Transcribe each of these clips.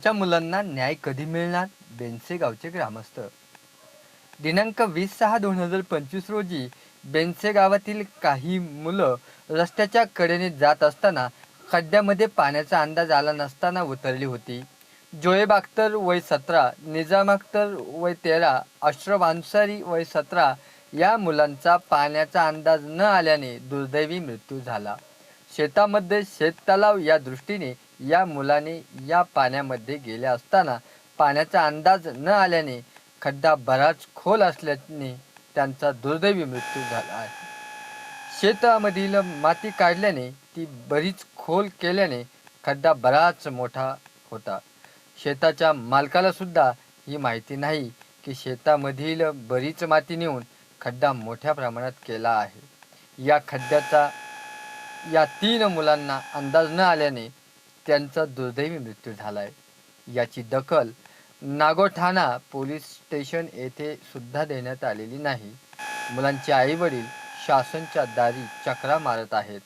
आमच्या मुलांना न्याय कधी मिळणार? बेनसे गावचे ग्रामस्थ. दिनांक वीस सहा दोन हजार पंचवीस रोजी बेनसे गावातील काही मुलं रस्त्याच्या कडेने जात असताना खड्ड्यामध्ये पाण्याचा अंदाज आला नसताना उतरली होती. जोएब अख्तर वय सतरा निजाम अख्तर वय तेरा अश्रफ अन्सारी वय सतरा या मुलांचा पाण्याचा अंदाज न आल्याने दुर्दैवी मृत्यू झाला. शेतामध्ये शेततलाव या दृष्टीने या मुलाने या पाण्यामध्ये गेले असताना पाण्याचा अंदाज न आल्याने खड्डा बराच खोल असल्याने त्यांचा दुर्दैवी मृत्यू झाला आहे. शेतामधील माती काढल्याने ती बरीच खोल केल्याने खड्डा बराच मोठा होता. शेताच्या मालकाला सुद्धा ही माहिती नाही की शेतामधील बरीच माती नेऊन खड्डा मोठ्या प्रमाणात केला आहे. या खड्ड्याचा या तीन मुलांना अंदाज न आल्याने त्यांचा दुर्दैवी मृत्यू झाला आहे याची दखल नागोठाणा पोलीस स्टेशन येथे सुद्धा देण्यात आलेली नाही. मुलांचे आईवडील शासनच्या दारी चक्रा मारत आहेत.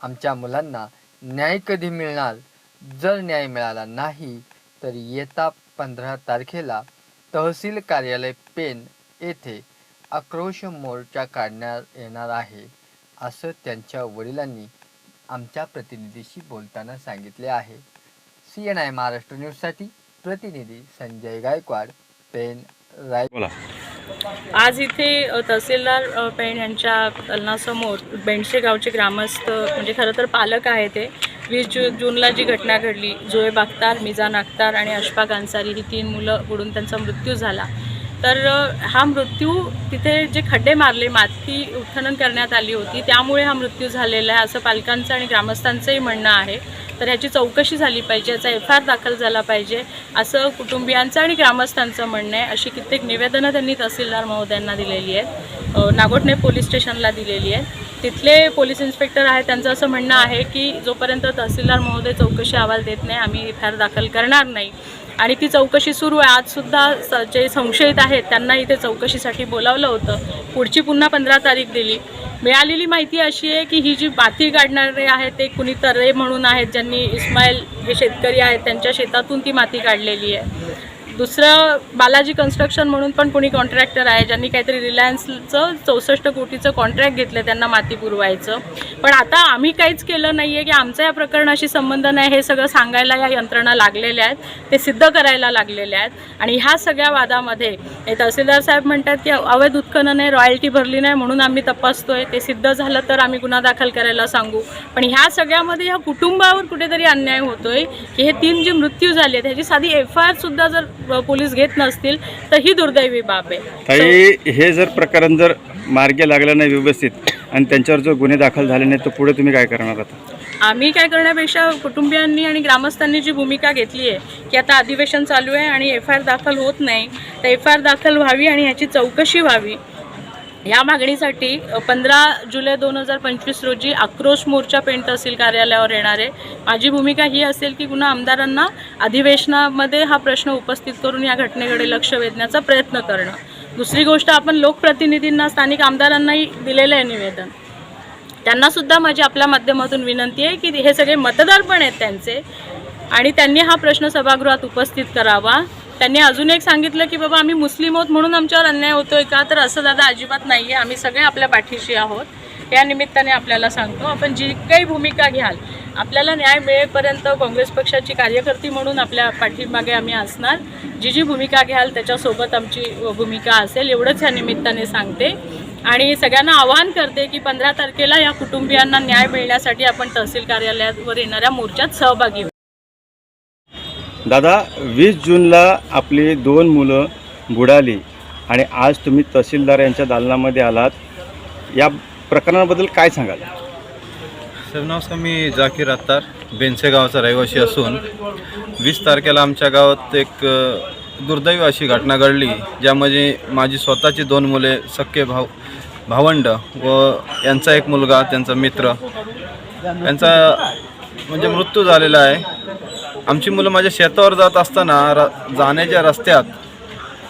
आमच्या मुलांना न्याय कधी मिळणार? जर न्याय मिळाला नाही तर येता पंधरा तारखेला तहसील कार्यालय पेन येथे आक्रोश मोर्चा काढण्यात येणार आहे असं त्यांच्या वडिलांनी आमच्या प्रतिनिधीशी बोलताना सांगितले आहे. सी एन आय महाराष्ट्र न्यूजसाठी प्रतिनिधी संजय गायकवाड पेन राय बोला. आज इथे तहसीलदार पेण यांच्या दालनासमोर बेंडशे गावचे ग्रामस्थ म्हणजे खरं तर पालक आहे ते वीस जू जूनला जी घटना घडली जोएब अख्तार मिजान अख्तार आणि अशफाक अन्सारी ही तीन मुलं बुडून त्यांचा मृत्यू झाला. तर हा मृत्यू तिथे जे खड्डे मारले माती उत्खनन करण्यात आली होती त्यामुळे हा मृत्यू झालेला आहे असं पालकांचं आणि ग्रामस्थांचंही म्हणणं आहे. तर ह्याची चौकशी झाली पाहिजे याचा एफ आर दाखल झाला पाहिजे असं कुटुंबियांचं आणि ग्रामस्थांचं म्हणणं आहे. अशी कित्येक निवेदनं त्यांनी तहसीलदार महोदयांना दिलेली आहेत अ, नागोठणे पोलीस स्टेशनला दिलेली आहेत. तिथले पोलीस इन्स्पेक्टर आहेत त्यांचं असं म्हणणं आहे की जोपर्यंत तहसीलदार महोदय चौकशी अहवाल देत नाही आम्ही एफ आर दाखल करणार नाही. आणि ती चौकशी सुरू आहे. आजसुद्धा स जे संशयित आहेत त्यांना इथे चौकशीसाठी बोलावलं होतं. पुढची पुन्हा पंधरा तारीख दिली. मिळालेली माहिती अशी आहे की ही जी माती काढणारे आहेत ते कुणी तर्रे म्हणून आहेत ज्यांनी इस्माईल जे शेतकरी आहेत त्यांच्या शेतातून ती माती काढलेली आहे. दुसरं बालाजी कन्स्ट्रक्शन म्हणून पण कुणी कॉन्ट्रॅक्टर आहे ज्यांनी काहीतरी रिलायन्सचं चौसष्ट कोटीचं कॉन्ट्रॅक्ट घेतलं त्यांना माती पुरवायचं. पण आता आम्ही काहीच केलं नाही आहे की आमचा या प्रकरणाशी संबंध नाही हे सगळं सांगायला या यंत्रणा लागलेल्या आहेत ते सिद्ध करायला लागलेल्या आहेत. आणि ह्या सगळ्या वादामध्ये हे तहसीलदार साहेब म्हणतात की अवैध उत्खनन आहे रॉयल्टी भरली नाही म्हणून आम्ही तपासतोय ते सिद्ध झालं तर आम्ही गुन्हा दाखल करायला सांगू. पण ह्या सगळ्यामध्ये ह्या कुटुंबावर कुठेतरी अन्याय होतोय की हे तीन जे मृत्यू झाले त्याची साधी एफ आय आर सुद्धा जर पोलीस घेत नसतील तर ही दुर्दैवी बाब आहे. ताई हे जर प्रकरण जर मार्गी लागलं नाही व्यवस्थित आणि त्यांच्यावर जर गुन्हे दाखल झाले नाही तर पुढे तुम्ही काय करणार आता? आम्ही काय करण्यापेक्षा कुटुंबियांनी आणि ग्रामस्थांनी जी भूमिका घेतली आहे की आता अधिवेशन चालू आहे आणि एफ आय आर दाखल होत नाही तर एफ आय आर दाखल व्हावी आणि ह्याची चौकशी व्हावी. या मागणीसाठी पंधरा जुलै दोन हजार पंचवीस रोजी आक्रोश मोर्चा पेण तहसील कार्यालयावर येणार आहे. माझी भूमिका ही असेल की पुन्हा आमदारांना अधिवेशनामध्ये हा प्रश्न उपस्थित करून या घटनेकडे लक्ष वेधण्याचा प्रयत्न करणं. दुसरी गोष्ट आपण लोकप्रतिनिधींना स्थानिक आमदारांनाही दिलेलं आहे निवेदन. त्यांनासुद्धा माझी आपल्या माध्यमातून विनंती आहे की हे सगळे मतदार पण आहेत त्यांचे आणि त्यांनी हा प्रश्न सभागृहात उपस्थित करावा. त्यांनी अजून एक सांगितलं की बाबा आम्ही मुस्लिम आहोत म्हणून आमच्यावर अन्याय होतोय का? तर असं दादा अजिबात नाही आहे आम्ही सगळे आपल्या पाठीशी आहोत. या निमित्ताने आपल्याला सांगतो आपण जी काही भूमिका घ्याल आपल्याला न्याय मिळेपर्यंत काँग्रेस पक्षाची कार्यकर्ती म्हणून आपल्या पाठीमागे आम्ही असणार. जी जी भूमिका घ्याल त्याच्यासोबत आमची भूमिका असेल एवढंच या निमित्ताने सांगते. आणि सगळ्यांना आवाहन करते की पंधरा तारखेला या कुटुंबियांना न्याय मिळण्यासाठी आपण तहसील कार्यालयावर येणाऱ्या मोर्चात सहभागी दादा वीस जूनला आपली दोन मुलं बुडाली आणि आज तुम्ही तहसीलदार यांच्या दालनामध्ये आलात. या प्रकरणाबद्दल काय सांगाल? सर नमस्कार मी जाकीर अत्तार बेनसे गावाचा रहिवासी असून वीस तारखेला आमच्या गावात एक दुर्दैव दुर्दैवी अशी घटना घडली ज्यामध्ये माझी स्वतःची दोन मुले सख्खे भाऊ भावंड व यांचा एक मुलगा त्यांचा मित्र. यांचा म्हणजे मृत्यू झालेला आहे. आमची मुलं माझ्या शेतावर जात असताना र जाण्याच्या रस्त्यात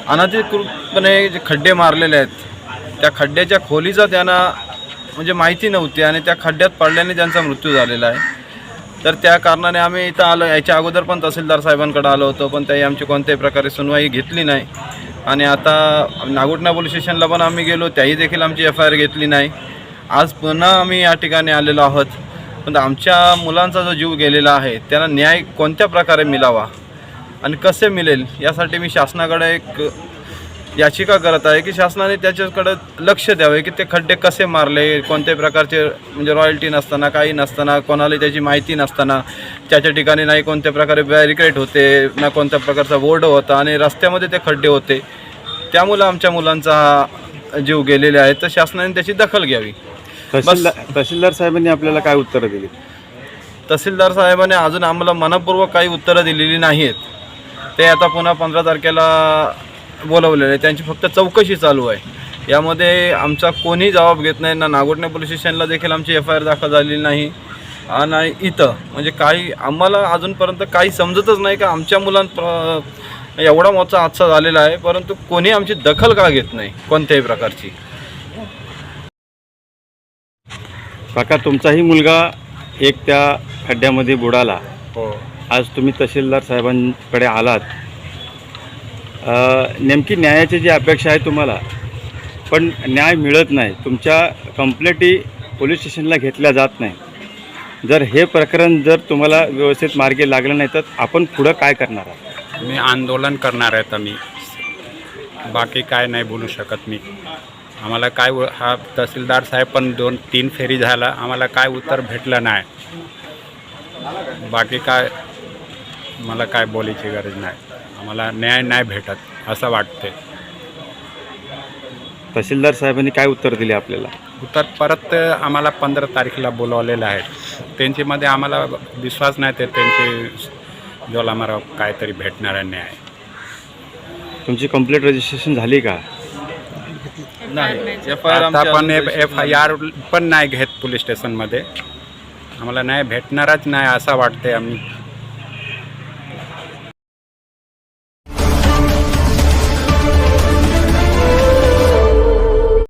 अनधिकृतपणे जे खड्डे मारलेले आहेत त्या खड्ड्याच्या खोलीचा त्यांना म्हणजे माहिती नव्हती आणि त्या खड्ड्यात पडल्याने त्यांचा मृत्यू झालेला आहे. तर त्या कारणाने आम्ही इथं आलो याच्या अगोदर पण तहसीलदार साहेबांकडे आलो होतो पण त्याही आमची कोणत्याही प्रकारे सुनवाई घेतली नाही. आणि आता नागोटणा पोलीस स्टेशनला पण आम्ही गेलो त्याही देखील आमची एफ आय आर घेतली नाही. आज पुन्हा आम्ही या ठिकाणी आलेलो आहोत. पण आमच्या मुलांचा जो जीव गेलेला आहे त्यांना न्याय कोणत्या प्रकारे मिळावा आणि कसे मिळेल यासाठी मी शासनाकडे एक याचिका करत आहे की शासनाने त्याच्याकडे लक्ष द्यावे की ते खड्डे कसे मारले कोणत्याही प्रकारचे म्हणजे रॉयल्टी नसताना काही नसताना कोणाला त्याची माहिती नसताना त्याच्या ठिकाणी नाही कोणत्या प्रकारे बॅरिकेड होते ना कोणत्या प्रकारचा बोर्ड होता आणि रस्त्यामध्ये ते खड्डे होते. त्यामुळं आमच्या मुलांचा जीव गेलेले आहे. तर शासनाने त्याची दखल घ्यावी. तहसीलदार तहसीलदार साहेबांनी आपल्याला काय उत्तरं दिली? तहसीलदार साहेबांनी अजून आम्हाला मनपूर्वक काही उत्तरं दिलेली नाहीत ते आता पुन्हा पंधरा तारखेला बोलवलेले आहे त्यांची फक्त चौकशी चालू आहे. यामध्ये आमचा कोणी जबाब घेत नाही. ना नागोटणे पोलीस स्टेशनला देखील आमची एफ आय आर दाखल झालेली नाही. आणि इथं. म्हणजे काही आम्हाला अजूनपर्यंत काही समजतच नाही का आमच्या मुलांत एवढा मोठा हादसा झालेला आहे. परंतु कोणी आमची दखल का घेत नाही? कोणत्याही प्रकारची. काका तुमचाही मुलगा एक त्या खड्ड्यामध्ये बुडाला. हो. आज तुम्ही तहसीलदार साहेबांकडे आलात. अ, नेमकी न्यायाची जी अपेक्षा आहे तुम्हाला पण न्याय मिळत नाही. तुमच्या कंप्लेंटी पोलीस स्टेशनला घेतल्या जात नाही. जर हे प्रकरण जर तुम्हाला व्यवस्थित मार्गी लागलं नाही तर आपण पुढं काय करणार आहात? मी आंदोलन करणार आहे तर मी. बाकी काय नाही बोलू शकत मी. आम्हाला काय हा तहसीलदार साहेब पण दोन तीन फेरी झाला. आम्हाला काय उत्तर भेटलं नाही. बाकी काय मला काय बोलायची गरज नाही. आम्हाला न्याय नाही भेटत असं वाटते तहसीलदार साहेबांनी काय उत्तर दिले आपल्याला? उत्तर परत आम्हाला पंधरा तारखेला बोलवलेलं आहे. त्यांच्यामध्ये आम्हाला विश्वास नाही ते त्यांचे जो आम्हाला काहीतरी भेटणार न्याय. तुमची कंप्लेंट रजिस्ट्रेशन झाली का? नाही. एफ आय आर आता पण एफ आय आर पण नाही घेत पोलीस स्टेशनमध्ये. आम्हाला नाही भेटणारच नाही असं वाटते आम्ही.